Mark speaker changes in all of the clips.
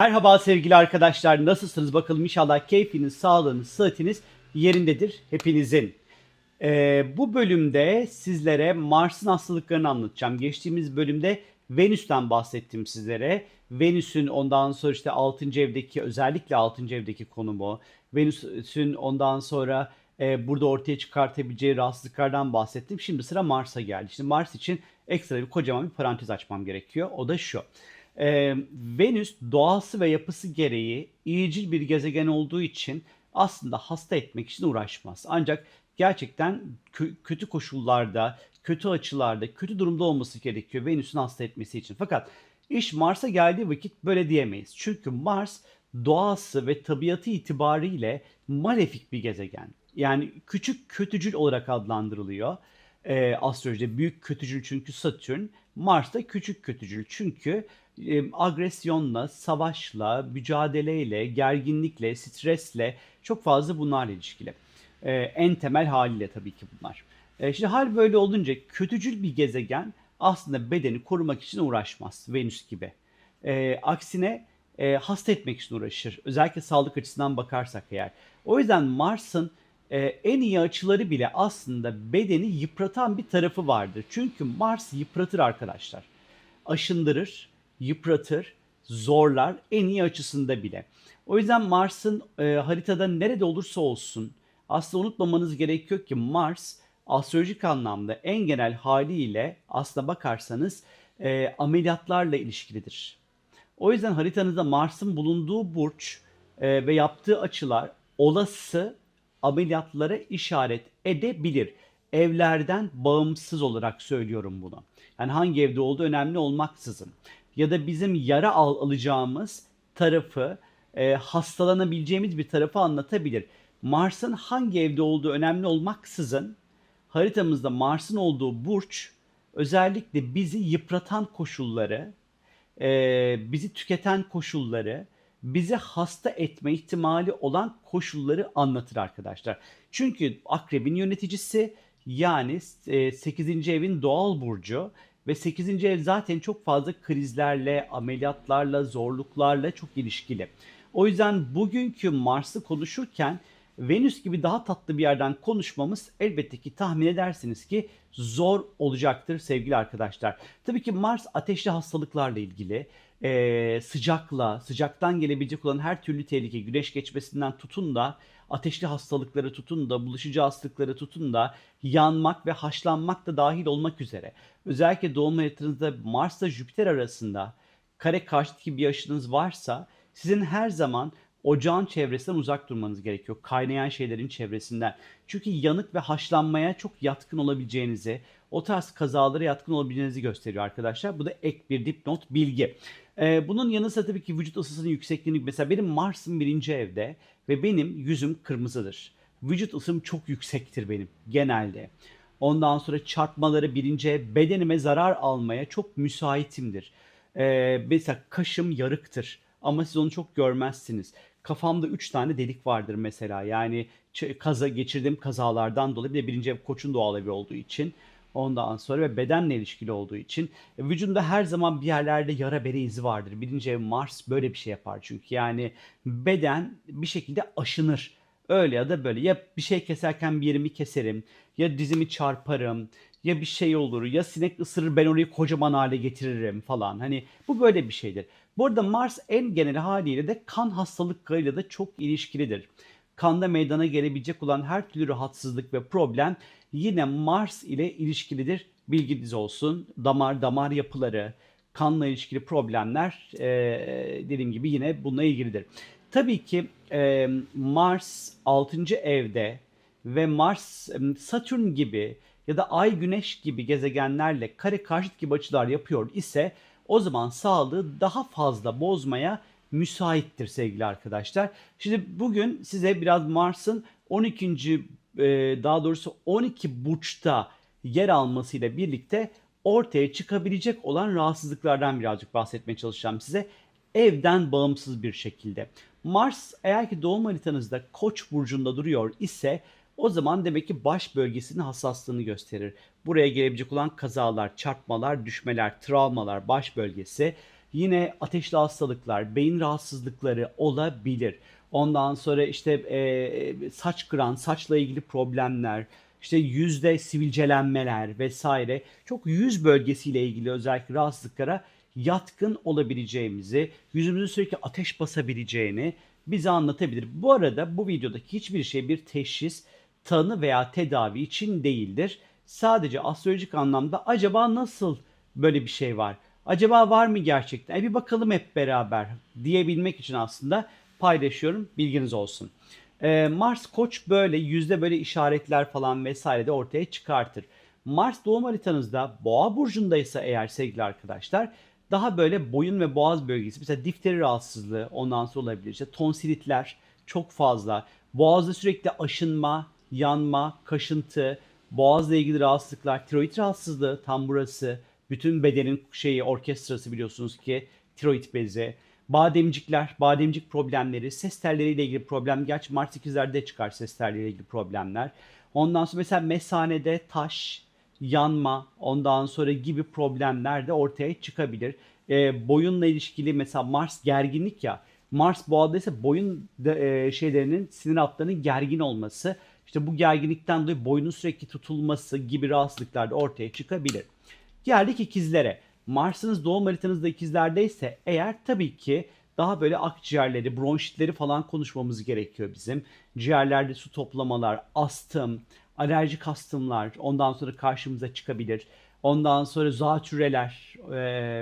Speaker 1: Merhaba sevgili arkadaşlar nasılsınız bakalım inşallah keyfiniz, sağlığınız, sıhhatiniz yerindedir hepinizin. Ee, bu bölümde sizlere Mars'ın hastalıklarını anlatacağım. Geçtiğimiz bölümde Venüs'ten bahsettim sizlere. Venüs'ün ondan sonra işte 6. evdeki özellikle 6. evdeki konumu, Venüs'ün ondan sonra e, burada ortaya çıkartabileceği rahatsızlıklardan bahsettim. Şimdi sıra Mars'a geldi. Şimdi Mars için ekstra bir kocaman bir parantez açmam gerekiyor. O da şu. Ee, Venüs doğası ve yapısı gereği iyicil bir gezegen olduğu için aslında hasta etmek için uğraşmaz. Ancak gerçekten kö- kötü koşullarda, kötü açılarda, kötü durumda olması gerekiyor Venüs'ün hasta etmesi için. Fakat iş Mars'a geldiği vakit böyle diyemeyiz. Çünkü Mars doğası ve tabiatı itibariyle malefik bir gezegen. Yani küçük kötücül olarak adlandırılıyor. Ee, astrolojide büyük kötücül çünkü Satürn, Mars da küçük kötücül çünkü e, agresyonla, savaşla, mücadeleyle, gerginlikle, stresle çok fazla bunlarla ilişkili. E, en temel haliyle tabii ki bunlar. E, şimdi hal böyle olunca kötücül bir gezegen aslında bedeni korumak için uğraşmaz Venüs gibi. E, aksine e, hasta etmek için uğraşır. Özellikle sağlık açısından bakarsak eğer. O yüzden Mars'ın e, en iyi açıları bile aslında bedeni yıpratan bir tarafı vardır. Çünkü Mars yıpratır arkadaşlar. Aşındırır, yıpratır, zorlar en iyi açısında bile. O yüzden Mars'ın e, haritada nerede olursa olsun aslında unutmamanız gerekiyor ki Mars astrolojik anlamda en genel haliyle aslına bakarsanız e, ameliyatlarla ilişkilidir. O yüzden haritanızda Mars'ın bulunduğu burç e, ve yaptığı açılar olası ameliyatlara işaret edebilir. Evlerden bağımsız olarak söylüyorum bunu. Yani hangi evde olduğu önemli olmaksızın. Ya da bizim yara al alacağımız tarafı, e, hastalanabileceğimiz bir tarafı anlatabilir. Mars'ın hangi evde olduğu önemli olmaksızın haritamızda Mars'ın olduğu burç özellikle bizi yıpratan koşulları, e, bizi tüketen koşulları, bizi hasta etme ihtimali olan koşulları anlatır arkadaşlar. Çünkü akrebin yöneticisi yani e, 8. evin doğal burcu ve 8. ev zaten çok fazla krizlerle, ameliyatlarla, zorluklarla çok ilişkili. O yüzden bugünkü Mars'ı konuşurken Venüs gibi daha tatlı bir yerden konuşmamız elbette ki tahmin edersiniz ki zor olacaktır sevgili arkadaşlar. Tabii ki Mars ateşli hastalıklarla ilgili, e, sıcakla, sıcaktan gelebilecek olan her türlü tehlike, güneş geçmesinden tutun da ateşli hastalıkları tutun da bulaşıcı hastalıkları tutun da yanmak ve haşlanmak da dahil olmak üzere. Özellikle doğum haritanızda Mars'la Jüpiter arasında kare karşıtı bir yaşınız varsa sizin her zaman ocağın çevresinden uzak durmanız gerekiyor. Kaynayan şeylerin çevresinden. Çünkü yanık ve haşlanmaya çok yatkın olabileceğinizi, o tarz kazalara yatkın olabileceğinizi gösteriyor arkadaşlar. Bu da ek bir dipnot bilgi. Ee, bunun yanı sıra tabii ki vücut ısısının yüksekliğini mesela benim Mars'ım birinci evde ve benim yüzüm kırmızıdır. Vücut ısım çok yüksektir benim genelde. Ondan sonra çarpmaları birinci ev bedenime zarar almaya çok müsaitimdir. Ee, mesela kaşım yarıktır ama siz onu çok görmezsiniz. Kafamda 3 tane delik vardır mesela. Yani kaza geçirdiğim kazalardan dolayı bir de birinci ev koçun doğal evi olduğu için. Ondan sonra ve bedenle ilişkili olduğu için e, vücudumda her zaman bir yerlerde yara bere izi vardır. Birinci ev Mars böyle bir şey yapar çünkü. Yani beden bir şekilde aşınır. Öyle ya da böyle. Ya bir şey keserken bir yerimi keserim. Ya dizimi çarparım. Ya bir şey olur. Ya sinek ısırır ben orayı kocaman hale getiririm falan. Hani bu böyle bir şeydir. Bu arada Mars en genel haliyle de kan hastalıklarıyla da çok ilişkilidir. Kanda meydana gelebilecek olan her türlü rahatsızlık ve problem yine Mars ile ilişkilidir. Bilginiz olsun. Damar damar yapıları, kanla ilişkili problemler e, dediğim gibi yine bununla ilgilidir. Tabii ki e, Mars 6. evde ve Mars Satürn gibi ya da Ay Güneş gibi gezegenlerle kare karşıt gibi açılar yapıyor ise o zaman sağlığı daha fazla bozmaya müsaittir sevgili arkadaşlar. Şimdi bugün size biraz Mars'ın 12. e, daha doğrusu 12 burçta yer almasıyla birlikte ortaya çıkabilecek olan rahatsızlıklardan birazcık bahsetmeye çalışacağım size. Evden bağımsız bir şekilde. Mars eğer ki doğum haritanızda Koç burcunda duruyor ise o zaman demek ki baş bölgesinin hassaslığını gösterir. Buraya gelebilecek olan kazalar, çarpmalar, düşmeler, travmalar, baş bölgesi Yine ateşli hastalıklar, beyin rahatsızlıkları olabilir. Ondan sonra işte e, saç kıran, saçla ilgili problemler, işte yüzde sivilcelenmeler vesaire çok yüz bölgesiyle ilgili özellikle rahatsızlıklara yatkın olabileceğimizi, yüzümüzün sürekli ateş basabileceğini bize anlatabilir. Bu arada bu videodaki hiçbir şey bir teşhis, tanı veya tedavi için değildir. Sadece astrolojik anlamda acaba nasıl böyle bir şey var? Acaba var mı gerçekten? E bir bakalım hep beraber diyebilmek için aslında paylaşıyorum. Bilginiz olsun. Ee, Mars Koç böyle yüzde böyle işaretler falan vesaire de ortaya çıkartır. Mars doğum haritanızda Boğa burcundaysa eğer sevgili arkadaşlar daha böyle boyun ve boğaz bölgesi mesela difteri rahatsızlığı ondan sonra olabilir. İşte tonsilitler çok fazla. Boğazda sürekli aşınma, yanma, kaşıntı, boğazla ilgili rahatsızlıklar, tiroid rahatsızlığı tam burası. Bütün bedenin şeyi orkestrası biliyorsunuz ki tiroid bezi. Bademcikler, bademcik problemleri, ses telleriyle ilgili problem. Gerçi Mars ikizlerde çıkar ses telleriyle ilgili problemler. Ondan sonra mesela mesanede taş, yanma, ondan sonra gibi problemler de ortaya çıkabilir. E, boyunla ilişkili mesela Mars gerginlik ya. Mars boğada ise boyun de, e, şeylerinin sinir hatlarının gergin olması. İşte bu gerginlikten dolayı boynun sürekli tutulması gibi rahatsızlıklar da ortaya çıkabilir. Geldik ikizlere. Mars'ınız doğum haritanızda ikizlerdeyse eğer tabii ki daha böyle akciğerleri, bronşitleri falan konuşmamız gerekiyor bizim. Ciğerlerde su toplamalar, astım, alerjik astımlar ondan sonra karşımıza çıkabilir. Ondan sonra zatüreler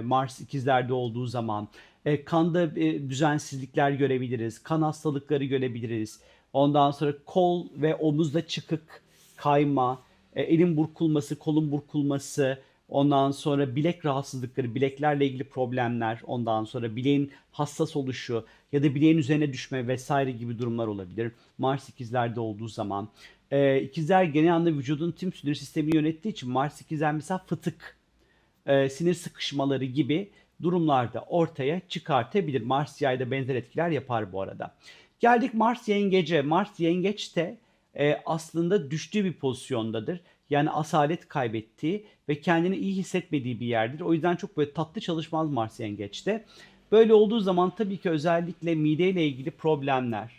Speaker 1: Mars ikizlerde olduğu zaman e, kanda e, düzensizlikler görebiliriz. Kan hastalıkları görebiliriz. Ondan sonra kol ve omuzda çıkık, kayma, e, elin burkulması, kolun burkulması, Ondan sonra bilek rahatsızlıkları, bileklerle ilgili problemler, ondan sonra bileğin hassas oluşu ya da bileğin üzerine düşme vesaire gibi durumlar olabilir. Mars ikizlerde olduğu zaman. Ee, ikizler genel anlamda vücudun tüm sinir sistemini yönettiği için Mars ikizler mesela fıtık, e, sinir sıkışmaları gibi durumlarda ortaya çıkartabilir. Mars yayda benzer etkiler yapar bu arada. Geldik Mars yengece. Mars yengeçte e, aslında düştüğü bir pozisyondadır. Yani asalet kaybettiği ve kendini iyi hissetmediği bir yerdir. O yüzden çok böyle tatlı çalışmaz Mars yengeçte. Böyle olduğu zaman tabii ki özellikle mideyle ilgili problemler,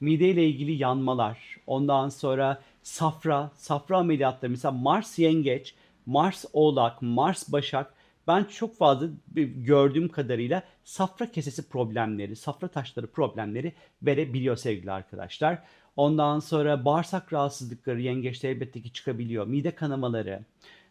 Speaker 1: mideyle ilgili yanmalar, ondan sonra safra, safra ameliyatları mesela Mars yengeç, Mars oğlak, Mars başak ben çok fazla gördüğüm kadarıyla safra kesesi problemleri, safra taşları problemleri verebiliyor sevgili arkadaşlar. Ondan sonra bağırsak rahatsızlıkları yengeçte elbette ki çıkabiliyor. Mide kanamaları,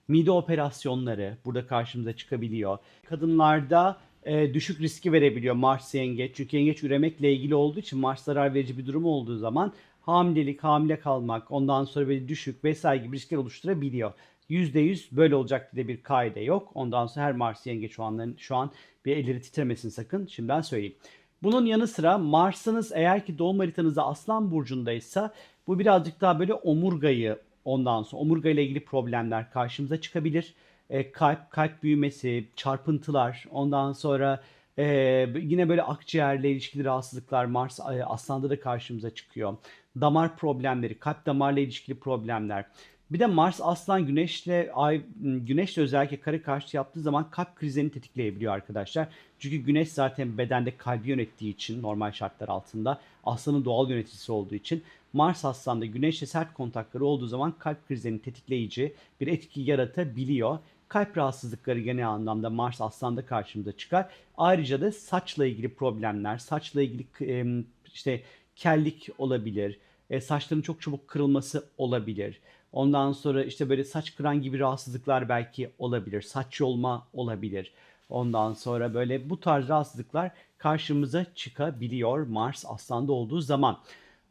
Speaker 1: mide operasyonları burada karşımıza çıkabiliyor. Kadınlarda e, düşük riski verebiliyor Mars yengeç. Çünkü yengeç üremekle ilgili olduğu için Mars zarar verici bir durum olduğu zaman hamilelik, hamile kalmak, ondan sonra böyle düşük vesaire gibi riskler oluşturabiliyor. %100 böyle olacak diye bir kaide yok. Ondan sonra her Mars yengeç şu an, şu an bir elleri titremesin sakın. Şimdiden söyleyeyim. Bunun yanı sıra Mars'ınız eğer ki doğum haritanızda Aslan Burcu'ndaysa bu birazcık daha böyle omurgayı ondan sonra omurga ile ilgili problemler karşımıza çıkabilir. E, kalp, kalp büyümesi, çarpıntılar ondan sonra e, yine böyle akciğerle ilişkili rahatsızlıklar Mars e, Aslan'da da karşımıza çıkıyor. Damar problemleri, kalp damarla ilişkili problemler. Bir de Mars Aslan Güneş'le Ay Güneş'le özellikle kare karşı yaptığı zaman kalp krizlerini tetikleyebiliyor arkadaşlar. Çünkü Güneş zaten bedende kalbi yönettiği için normal şartlar altında Aslan'ın doğal yöneticisi olduğu için Mars Aslan'da Güneş'le sert kontakları olduğu zaman kalp krizlerini tetikleyici bir etki yaratabiliyor. Kalp rahatsızlıkları genel anlamda Mars Aslan'da karşımıza çıkar. Ayrıca da saçla ilgili problemler, saçla ilgili işte kellik olabilir, e, saçların çok çabuk kırılması olabilir. Ondan sonra işte böyle saç kıran gibi rahatsızlıklar belki olabilir. Saç yolma olabilir. Ondan sonra böyle bu tarz rahatsızlıklar karşımıza çıkabiliyor Mars Aslan'da olduğu zaman.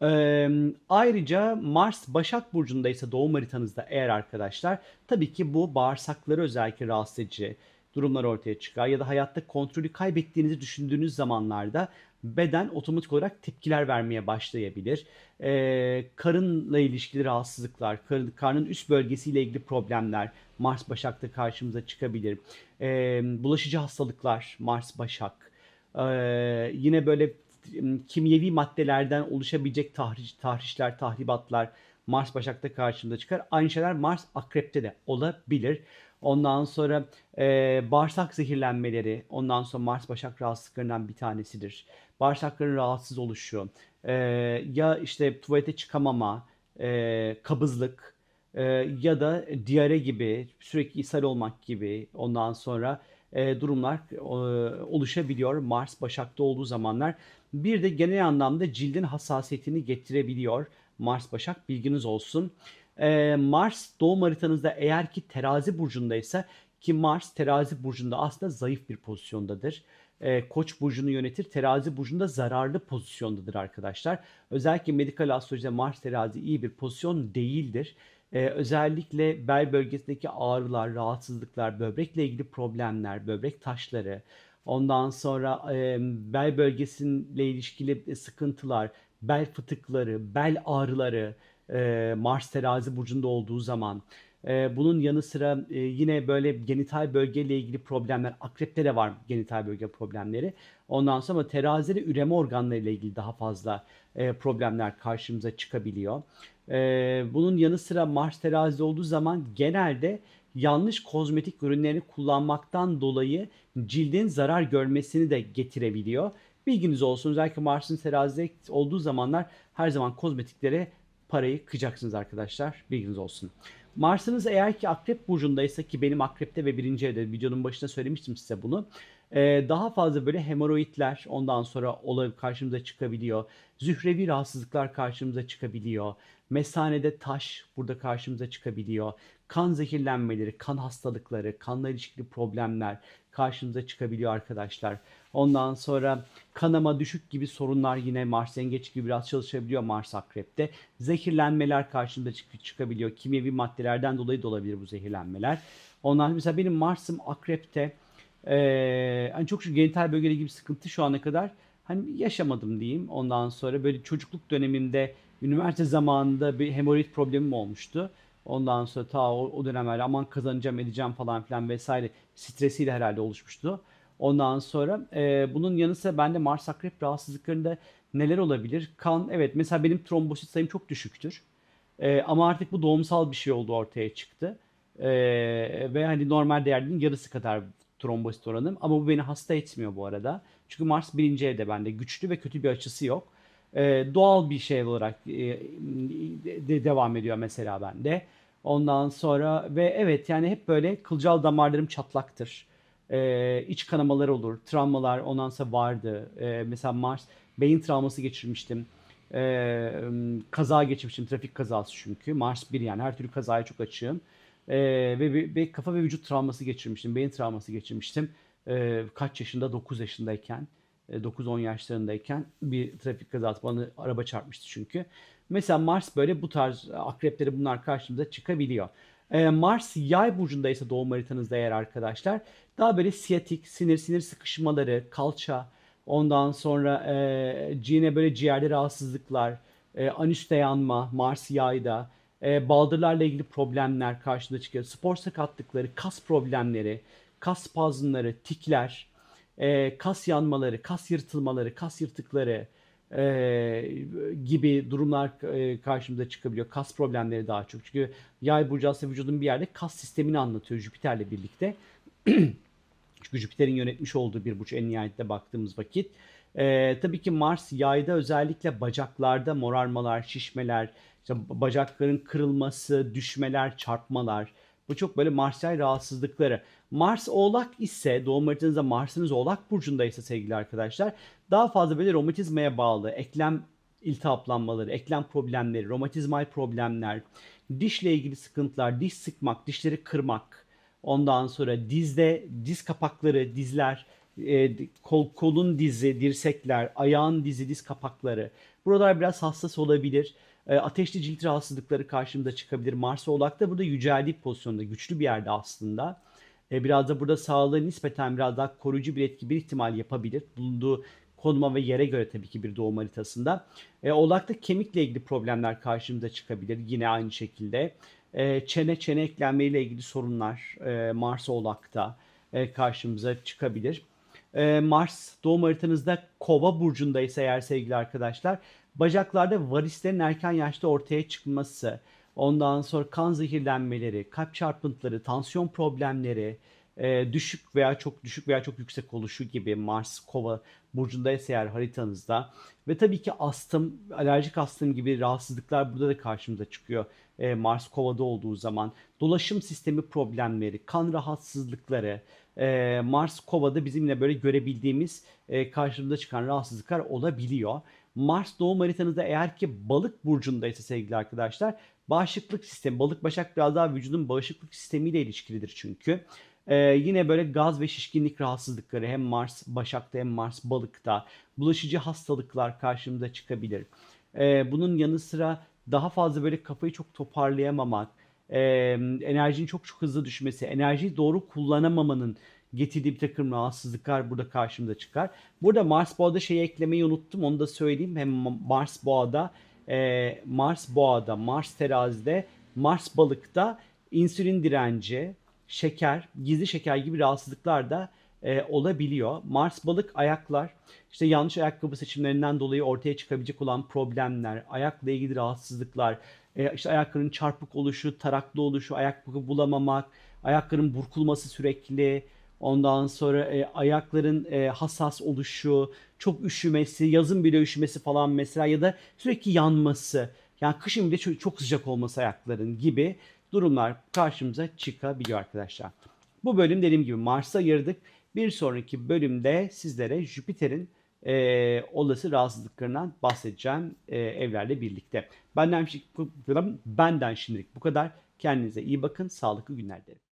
Speaker 1: Ee, ayrıca Mars Başak Burcu'ndaysa doğum haritanızda eğer arkadaşlar tabii ki bu bağırsakları özellikle rahatsız edici durumlar ortaya çıkar ya da hayatta kontrolü kaybettiğinizi düşündüğünüz zamanlarda beden otomatik olarak tepkiler vermeye başlayabilir. Ee, karınla ilişkili rahatsızlıklar, karın, karnın üst bölgesiyle ilgili problemler Mars Başak'ta karşımıza çıkabilir. Ee, bulaşıcı hastalıklar Mars Başak. Ee, yine böyle kimyevi maddelerden oluşabilecek tahriş, tahrişler, tahribatlar Mars Başak'ta karşımıza çıkar. Aynı şeyler Mars Akrep'te de olabilir. Ondan sonra e, bağırsak zehirlenmeleri, ondan sonra Mars Başak rahatsızlıklarından bir tanesidir. Bağırsakların rahatsız oluşu, e, ya işte tuvalete çıkamama, e, kabızlık e, ya da diyare gibi sürekli ishal olmak gibi ondan sonra e, durumlar e, oluşabiliyor Mars Başak'ta olduğu zamanlar. Bir de genel anlamda cildin hassasiyetini getirebiliyor Mars Başak bilginiz olsun. E, Mars doğum haritanızda eğer ki terazi burcundaysa ki Mars terazi burcunda aslında zayıf bir pozisyondadır. E, Koç burcunu yönetir. Terazi burcunda zararlı pozisyondadır arkadaşlar. Özellikle medikal astrolojide Mars terazi iyi bir pozisyon değildir. E, özellikle bel bölgesindeki ağrılar, rahatsızlıklar, böbrekle ilgili problemler, böbrek taşları, ondan sonra e, bel bölgesiyle ilişkili sıkıntılar, bel fıtıkları, bel ağrıları, e, Mars terazi burcunda olduğu zaman e, bunun yanı sıra e, yine böyle genital bölgeyle ilgili problemler, akrepte de var genital bölge problemleri. Ondan sonra terazide üreme organları ile ilgili daha fazla e, problemler karşımıza çıkabiliyor. E, bunun yanı sıra Mars terazide olduğu zaman genelde yanlış kozmetik ürünlerini kullanmaktan dolayı cildin zarar görmesini de getirebiliyor. Bilginiz olsun özellikle Mars'ın terazide olduğu zamanlar her zaman kozmetiklere parayı kıyacaksınız arkadaşlar. Bilginiz olsun. Mars'ınız eğer ki Akrep Burcu'ndaysa ki benim Akrep'te ve birinci evde videonun başında söylemiştim size bunu. Ee, daha fazla böyle hemoroidler ondan sonra olay karşımıza çıkabiliyor. Zührevi rahatsızlıklar karşımıza çıkabiliyor. Mesanede taş burada karşımıza çıkabiliyor. Kan zehirlenmeleri, kan hastalıkları, kanla ilişkili problemler karşımıza çıkabiliyor arkadaşlar. Ondan sonra kanama düşük gibi sorunlar yine Mars yengeç gibi biraz çalışabiliyor Mars akrepte. Zehirlenmeler karşımıza çık çıkabiliyor. Kimyevi maddelerden dolayı da olabilir bu zehirlenmeler. Ondan mesela benim Mars'ım akrepte ee, hani çok şu genital bölgeyle gibi sıkıntı şu ana kadar hani yaşamadım diyeyim. Ondan sonra böyle çocukluk dönemimde üniversite zamanında bir hemoroid problemim olmuştu. Ondan sonra ta o, o dönemlerde aman kazanacağım edeceğim falan filan vesaire stresiyle herhalde oluşmuştu. Ondan sonra e, bunun yanı sıra bende Mars Akrep rahatsızlıklarında neler olabilir? Kan evet mesela benim trombosit sayım çok düşüktür. E, ama artık bu doğumsal bir şey oldu ortaya çıktı. E, ve hani normal değerlerin yarısı kadar trombosit oranım. Ama bu beni hasta etmiyor bu arada. Çünkü Mars birinci evde bende. Güçlü ve kötü bir açısı yok. E, doğal bir şey olarak e, de, devam ediyor mesela bende. Ondan sonra ve evet yani hep böyle kılcal damarlarım çatlaktır. E, iç kanamalar olur, travmalar ondan vardı. E, mesela Mars beyin travması geçirmiştim. E, kaza geçirmiştim, trafik kazası çünkü. Mars bir yani her türlü kazaya çok açığım. E, ve, ve kafa ve vücut travması geçirmiştim, beyin travması geçirmiştim. E, kaç yaşında? 9 yaşındayken. 9-10 yaşlarındayken bir trafik kazası bana araba çarpmıştı çünkü. Mesela Mars böyle bu tarz akrepleri bunlar karşımıza çıkabiliyor. Ee, Mars yay burcundaysa doğum haritanızda eğer arkadaşlar daha böyle siyatik, sinir sinir sıkışmaları, kalça, ondan sonra e, yine böyle ciğerde rahatsızlıklar, e, anüste yanma, Mars yayda, e, baldırlarla ilgili problemler karşımıza çıkıyor. Spor sakatlıkları, kas problemleri, kas spazmları, tikler, e, kas yanmaları, kas yırtılmaları, kas yırtıkları e, gibi durumlar e, karşımıza çıkabiliyor. Kas problemleri daha çok. Çünkü yay burcu aslında vücudun bir yerde kas sistemini anlatıyor Jüpiter'le birlikte. Çünkü Jüpiter'in yönetmiş olduğu bir burç en nihayetinde baktığımız vakit. E, tabii ki Mars yayda özellikle bacaklarda morarmalar, şişmeler, işte bacakların kırılması, düşmeler, çarpmalar. Bu çok böyle Mars yay rahatsızlıkları. Mars oğlak ise doğum haritanızda Mars'ınız oğlak burcundaysa sevgili arkadaşlar daha fazla böyle romatizmaya bağlı eklem iltihaplanmaları, eklem problemleri, romatizmal problemler, dişle ilgili sıkıntılar, diş sıkmak, dişleri kırmak, ondan sonra dizde diz kapakları, dizler, e, kol, kolun dizi, dirsekler, ayağın dizi, diz kapakları. Buralar biraz hassas olabilir. E, ateşli cilt rahatsızlıkları karşımıza çıkabilir. Mars Oğlak da burada yüceldiği pozisyonda, güçlü bir yerde aslında. E, biraz da burada sağlığı nispeten biraz daha koruyucu bir etki bir ihtimal yapabilir. Bulunduğu konuma ve yere göre tabii ki bir doğum haritasında. E, oğlakta kemikle ilgili problemler karşımıza çıkabilir. Yine aynı şekilde. E, çene çene eklenmeyle ilgili sorunlar e, Mars Oğlak'ta e, karşımıza çıkabilir. E, Mars doğum haritanızda Kova burcundaysa eğer sevgili arkadaşlar bacaklarda varislerin erken yaşta ortaya çıkması, Ondan sonra kan zehirlenmeleri, kalp çarpıntıları, tansiyon problemleri, e, düşük veya çok düşük veya çok yüksek oluşu gibi Mars Kova burcundaysa eğer haritanızda ve tabii ki astım, alerjik astım gibi rahatsızlıklar burada da karşımıza çıkıyor. E, Mars Kova'da olduğu zaman dolaşım sistemi problemleri, kan rahatsızlıkları, e, Mars Kova'da bizimle böyle görebildiğimiz e, karşımıza çıkan rahatsızlıklar olabiliyor. Mars doğum haritanızda eğer ki balık burcundaysa sevgili arkadaşlar bağışıklık sistemi, balık başak biraz daha vücudun bağışıklık sistemiyle ilişkilidir çünkü. Ee, yine böyle gaz ve şişkinlik rahatsızlıkları hem Mars Başak'ta hem Mars Balık'ta bulaşıcı hastalıklar karşımıza çıkabilir. Ee, bunun yanı sıra daha fazla böyle kafayı çok toparlayamamak, e, enerjinin çok çok hızlı düşmesi, enerjiyi doğru kullanamamanın getirdiği bir takım rahatsızlıklar burada karşımıza çıkar. Burada Mars Boğa'da şeyi eklemeyi unuttum onu da söyleyeyim. Hem Mars Boğa'da, e, Mars Boğa'da, Mars Terazi'de, Mars Balık'ta insülin direnci, şeker, gizli şeker gibi rahatsızlıklar da e, olabiliyor. Mars balık ayaklar, işte yanlış ayakkabı seçimlerinden dolayı ortaya çıkabilecek olan problemler, ayakla ilgili rahatsızlıklar, e, işte ayakların çarpık oluşu, taraklı oluşu, ayakkabı bulamamak, ayakların burkulması sürekli, ondan sonra e, ayakların e, hassas oluşu, çok üşümesi, yazın bile üşümesi falan mesela ya da sürekli yanması. Yani kışın bile çok, çok sıcak olması ayakların gibi durumlar karşımıza çıkabiliyor arkadaşlar. Bu bölüm dediğim gibi Mars'a ayırdık. Bir sonraki bölümde sizlere Jüpiter'in e, olası rahatsızlıklarından bahsedeceğim e, evlerle birlikte. Benden, benden şimdilik bu kadar. Kendinize iyi bakın. Sağlıklı günler dilerim.